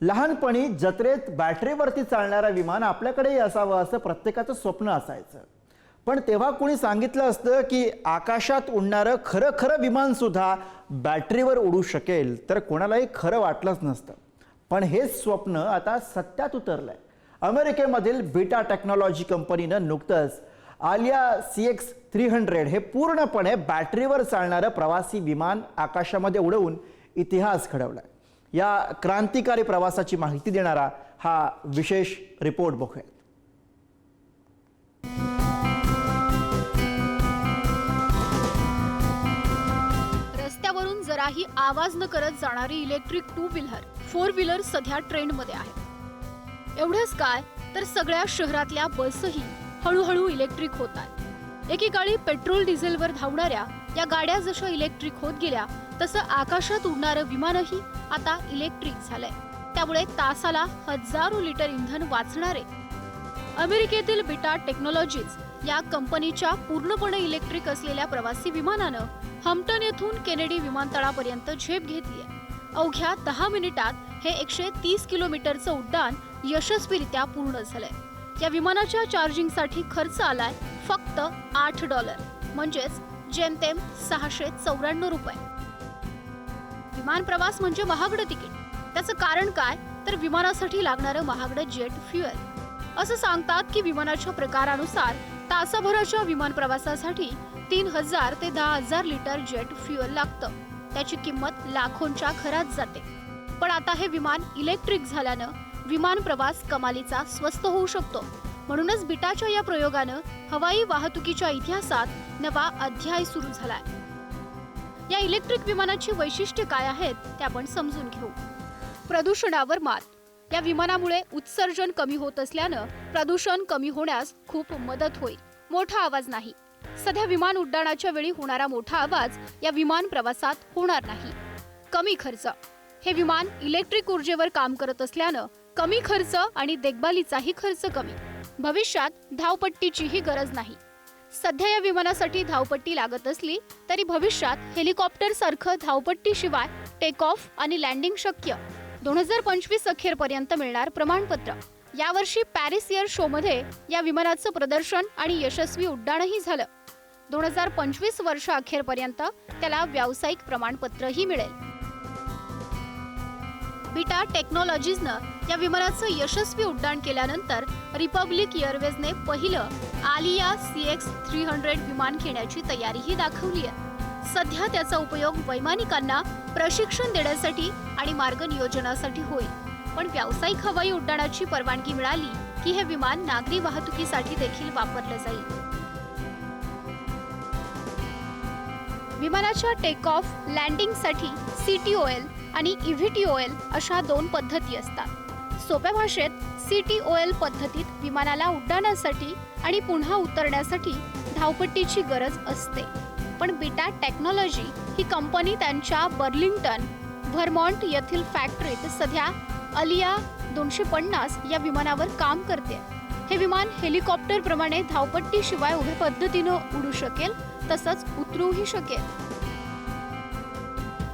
लहानपणी जत्रेत बॅटरीवरती चालणारं विमान आपल्याकडेही असावं असं प्रत्येकाचं स्वप्न असायचं. पण तेव्हा कोणी सांगितलं असतं की आकाशात उडणारं खरं खरं विमानसुद्धा बॅटरीवर उडू शकेल तर कोणालाही खरं वाटलंच नसतं. पण हेच स्वप्न आता सत्यात उतरलं आहे अमेरिकेमधील बीटा टेक्नॉलॉजी कंपनीनं नुकतंच Alia C X three hundred हे पूर्णपणे बॅटरीवर चालणारं प्रवासी विमान आकाशामध्ये उडवून इतिहास घडवलाय. या क्रांतिकारी प्रवासाची माहिती देणारा हा विशेष रिपोर्ट बघूयात. रस्त्यावरून जराही आवाज न करत जाणारी electric two wheeler four wheeler सध्या ट्रेंडमध्ये आहे. एवढंच काय तर सगळ्या शहरातल्या बसही हळूहळू इलेक्ट्रिक होत आहेत. एकेकाळी पेट्रोल डिझेलवर धावणाऱ्या या गाड्या जशा इलेक्ट्रिक होत गेल्या तसं आकाशात उडणारं विमानही आता इलेक्ट्रिक झालंय. त्यामुळे तासाला हजारो लिटर इंधन वाचणारे. अमेरिकेतील बिटा टेक्नॉलॉजीज या कंपनीच्या पूर्णपणे इलेक्ट्रिक असलेल्या प्रवासी विमानानं हम्पटन येथून केनेडी विमानतळापर्यंत झेप घेतली अवघ्या दहा मिनिटात हे एकशे तीस किलोमीटरचं उड्डाण यशस्वीरित्या पूर्ण झालंय. या विमानाच्या चार्जिंगसाठी खर्च आलाय फक्त आठ डॉलर. म्हणजेच जेमतेम सहाशे चौऱ्याण्णव रुपये. विमान प्रवास म्हणजे महागडं तिकीट. त्याचं कारण काय? तर विमानासाठी लागणारं महागडं जेट फ्युएल. असं सांगतात की विमानाच्या प्रकारानुसार तासाभराच्या विमान प्रवासासाठी तीन हजार ते दहा हजार लिटर जेट फ्युएल लागतं. त्याची किंमत लाखोंच्या घरात जाते. पण आता हे विमान इलेक्ट्रिक झाल्यानं विमान प्रवास कमालीचा स्वस्त होऊ शकतो. म्हणूनच बिटाच्या या प्रयोगानं हवाई वाहतुकीच्या इतिहासात नवा अध्याय सुरू झालाय. या इलेक्ट्रिक विमानाची वैशिष्ट्ये काय आहेत ते आपण समजून घेऊ. प्रदूषणावर मात. या विमानामुळे उत्सर्जन कमी होत असल्यानं प्रदूषण कमी होण्यास खूप मदत होईल. मोठा आवाज नाही. सध्या विमान उड्डाणाच्या वेळी होणारा मोठा आवाज या विमान प्रवासात होणार नाही. कमी खर्च. हे विमान इलेक्ट्रिक ऊर्जेवर काम करत असल्यानं कमी खर्च आणि देखभालीचाही खर्च कमी. भविष्यात धावपट्टीचीही गरज नाही. सध्या या विमानासाठी धावपट्टी लागत असली तरी भविष्यात हेलिकॉप्टर सारखं धावपट्टी शिवाय टेक ऑफ आणि लँडिंग शक्य. दोन हजार पंचवीस अखेरपर्यंत मिळणार प्रमाणपत्र. यावर्षी पॅरिस एअर शो मध्ये या विमानाचं प्रदर्शन आणि यशस्वी उड्डाणही झालं. दोन हजार पंचवीस वर्ष अखेरपर्यंत त्याला व्यावसायिक प्रमाणपत्रही मिळेल. बिटा टेक्नॉलॉजीजनं या विमानाचं यशस्वी उड्डाण केल्यानंतर रिपब्लिक एअरवेजने पहिलं Alia C X three hundred विमान घेण्याची तयारीही दाखवली आहे. सध्या त्याचा उपयोग वैमानिकांना प्रशिक्षण देण्यासाठी आणि मार्ग नियोजनासाठी होईल. पण व्यावसायिक हवाई उड्डाणाची परवानगी मिळाली की हे विमान नागरी वाहतुकीसाठी देखील वापरलं जाईल. विमानाच्या टेक ऑफ लँडिंगसाठी सीटीओएल आणि E इव्हीटीओएल अशा दोन पद्धती असतात. सोप्या भाषेत सीटीओएल पद्धतीत विमानाला उड्डाणासाठी आणि पुन्हा उतरण्यासाठी धावपट्टीची गरज असते. पण बिटा टेक्नॉलॉजी ही कंपनी त्यांच्या बर्लिंग्टन व्हर्मॉन्ट येथील फॅक्टरीत सध्या अलिया दोनशे पन्नास या विमानावर काम करते. हे विमान हेलिकॉप्टरप्रमाणे धावपट्टीशिवाय उभ्या पद्धतीनं उडू शकेल तसंच उतरूही शकेल.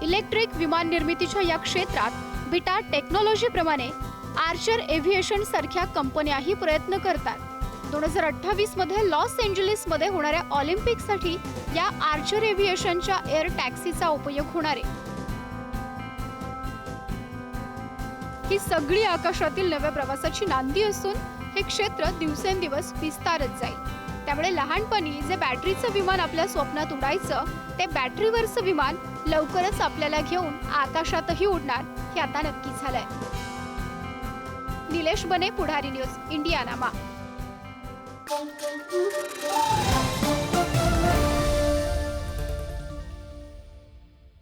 इलेक्ट्रिक विमान निर्मितीच्या या क्षेत्रात बिटा टेक्नॉलॉजीप्रमाणे आर्चर एव्हिएशन सारख्या कंपन्याही प्रयत्न करतात. दोन हजार अठ्ठावीसमध्ये लॉस एंजलिसमध्ये होणाऱ्या ऑलिम्पिकसाठी या आर्चर एव्हिएशनच्या एअर टॅक्सीचा उपयोग होणार आहे. ही सगळी आकाशातील नव्या प्रवासाची नांदी असून हे क्षेत्र दिवसेंदिवस विस्तारत जाईल. त्यामुळे लहानपणी जे बॅटरीचं विमान आपल्या स्वप्नात उडायचं ते बॅटरीवरचं विमान लवकरच आपल्याला घेऊन आकाशातही उडणार हे आता नक्की झालंय. નિલેશ બને પુઢારી ન્યૂઝ ઇન્ડિયાનામાં